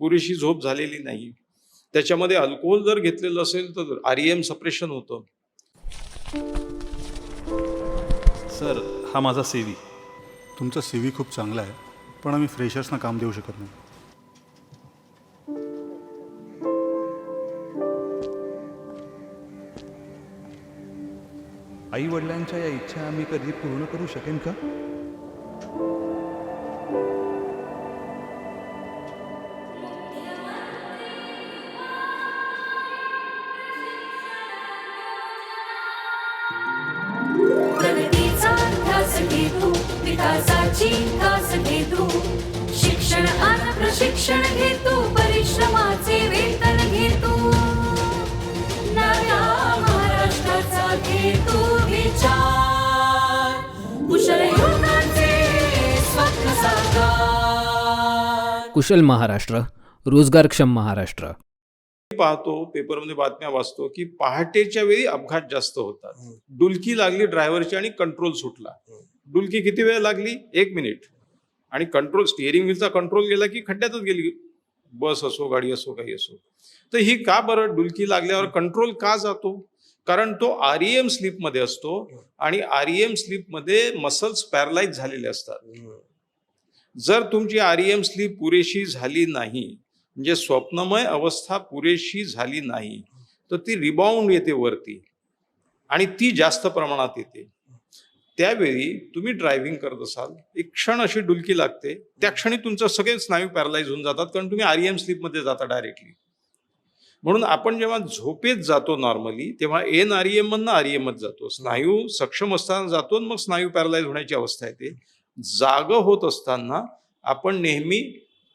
पुरेशी झोप झालेली नाही. त्याच्यामध्ये अल्कोहोल जर घेतलेलं असेल तर आर एम सप्रेशन होतं. सर हा माझा सेवी तुमचा सी व्ही खूप चांगला आहे पण आम्ही फ्रेशर्सना काम देऊ शकत नाही. आई वडिलांच्या या इच्छा आम्ही कधी पूर्ण करू शकेन का? विकासाची कास घे तू शिक्षण आणि प्रशिक्षण घे तू परिश्रमाचे वेतन घे तू नव्या महाराष्ट्राचा घे तू विचार. कुशल युवकांचे स्वप्न साकार. कुशल महाराष्ट्र रोजगारक्षम महाराष्ट्र. पाहतो पेपरमध्ये बातम्या वाचतो की पहाटेच्या वेळी अपघात जास्त होतात. डुलकी लागली ड्रायव्हरची आणि कंट्रोल सुटला. डुलकी किती वेळ लागली? एक मिनिट. आणि कंट्रोल स्टिअरिंग व्हीलचा कंट्रोल गेला की खड्ड्यातच गेली. बस असो गाडी असो काही असो. तर ही का बरं डुलकी लागल्यावर कंट्रोल का जातो? कारण तो E आरईएम स्लीपमध्ये असतो आणि E आरईएम स्लीपमध्ये मसल्स पॅरलाइज झालेले असतात. जर तुमची आरईएम स्लीप पुरेशी झाली नाही म्हणजे स्वप्नमय अवस्था पुरेशी झाली नाही तर ती रिबाउंड येते वरती. आणि ती जास्त प्रमाणात येते. त्यावेळी तुम्ही ड्रायव्हिंग करत असाल एक क्षण अशी डुलकी लागते. त्या क्षणी तुमचं सगळे स्नायू पॅरलाइज होऊन जातात कारण तुम्ही आरईएम स्लीपमध्ये जाता डायरेक्टली म्हणून आपण जेव्हा झोपेत जातो नॉर्मली तेव्हा एन आरईएम मधनं आरईएमच जातो. स्नायू सक्षम असताना जातो आणि मग स्नायू पॅरलाइज होण्याची अवस्था येते. जाग होत असताना आपण नेहमी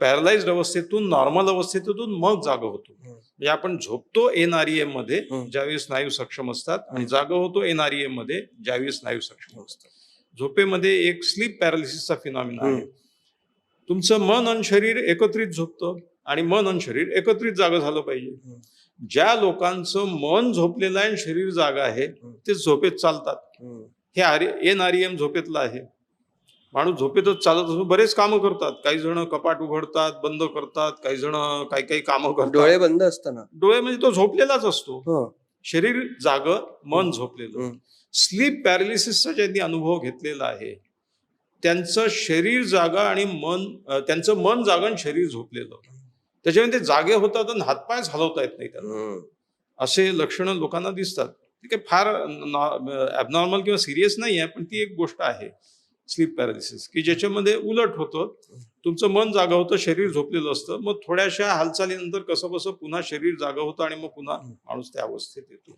पॅरलाइज्ड अवस्थेतून नॉर्मल अवस्थेतून मग जाग होतो. म्हणजे आपण झोपतो एनमध्ये ज्यावेळी स्नायू सक्षम असतात आणि जाग होतो एनमध्ये ज्यावेळी स्नायू सक्षम असतात. झोपेमध्ये एक स्लीप पॅरालिसिसचा फिनॉमिना आहे. तुमचं मन आणि शरीर एकत्रित झोपतं आणि मन आणि शरीर एकत्रित जागं झालं पाहिजे. ज्या लोकांचं मन झोपलेलं आहे आणि शरीर जागा आहे ते झोपेत चालतात. हे आर एन आर एम झोपेतलं आहे. माणूस झोपेतच चालत असून बरेच कामं करतात. काही जण कपाट उघडतात बंद करतात काही जण काही काही कामं करतात. डोळे बंद असताना. डोळे म्हणजे तो झोपलेलाच असतो. हो. शरीर जाग मन झोपलेलं. स्लीप पॅरालिसिसचा ज्यांनी अनुभव घेतलेला आहे त्यांचं शरीर जागा आणि मन त्यांचं मन जागा आणि शरीर झोपलेलं. त्याच्यामुळे ते जागे होतात आणि हातपायच हलवता येत नाही त्यांना. असे लक्षणं लोकांना दिसतात. ती काही फार ॲबनॉर्मल किंवा सिरियस नाही आहे पण ती एक गोष्ट आहे. स्लीप पॅरालिसिस की ज्याच्यामध्ये उलट होतं तुमचं मन जागा होतं शरीर झोपलेलं असतं मग थोड्याशा हालचालीनंतर कसं कसं पुन्हा शरीर जागा होतं आणि मग पुन्हा माणूस त्या अवस्थेत येतो.